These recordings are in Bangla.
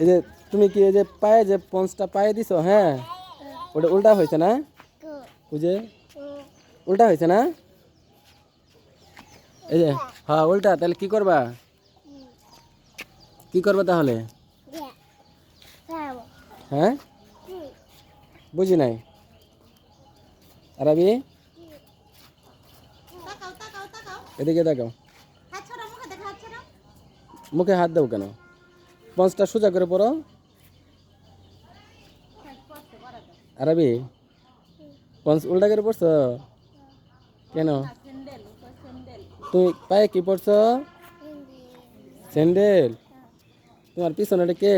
এ যে তুমি কি এই যে পায়ে যে পনটা পায়ে দিছো হ্যাঁ ওটা উল্টা হইছে না বুঝে হ্যাঁ উল্টা হইছে না এই যে হ্যাঁ উল্টা তাহলে কি করবা কি করবা তাহলে হ্যাঁ বুঝই নাই আরাবি কা কা কা কা এদিকে তাকাও হাত ছোট মুখ দেখা যাচ্ছে না মুখে হাত দেব কেন পঞ্চটা সোজা করে পড়ো আরবি পঞ্চ উল্টা করে পড়ছ কেন তুমি পায়ে কি পড়ছ স্যান্ডেল তোমার পিছনে এটা কে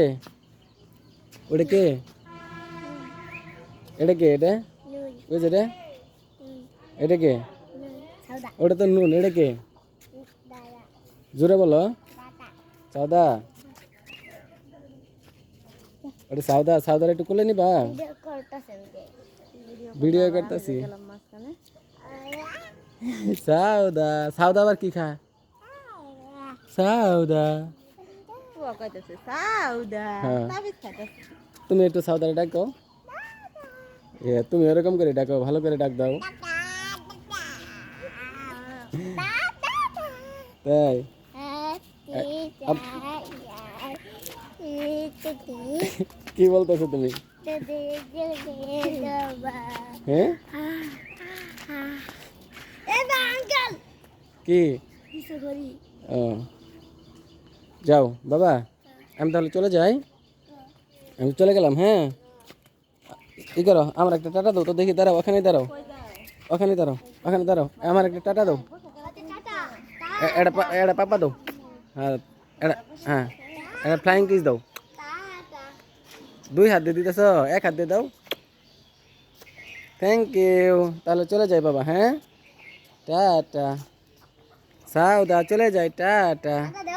ওটা কে এটা কে এটা ওই যে এটা কে ওটা তো নুন এটা কে জোরে বলো চাদা ওটা সাউদা সাউদার একটু কোলে নিবা ভিডিও করতেছি সাউদা সাউদা আবার কি খায় সাউদা তুমি একটু সাউদারে ডাকো তুমি এরকম করে ডাকো ভালো করে ডাক দাও তাই আরে যা কি বলতাছ তুমি হে এবা আনকল কি ইসো করি ও যাও বাবা আমি তাহলে চলে যাই আমি চলে গেলাম হ্যাঁ ঠিক করো আমার একটা টাটা দাও তো দেখি দরা ওখানেই দাও ওখানেই দাও ওখানে দাও আমার একটা টাটা দাও টাটা এডা এডা পাপ পা দাও হ্যাঁ हाँ फ्लाइंग किस दौ दुई हाथ दे दी दस एक हाथ दे दौ थैंक यू तालो चले जाए बाबा हाँ टाटा साउदा चले जाए टाटा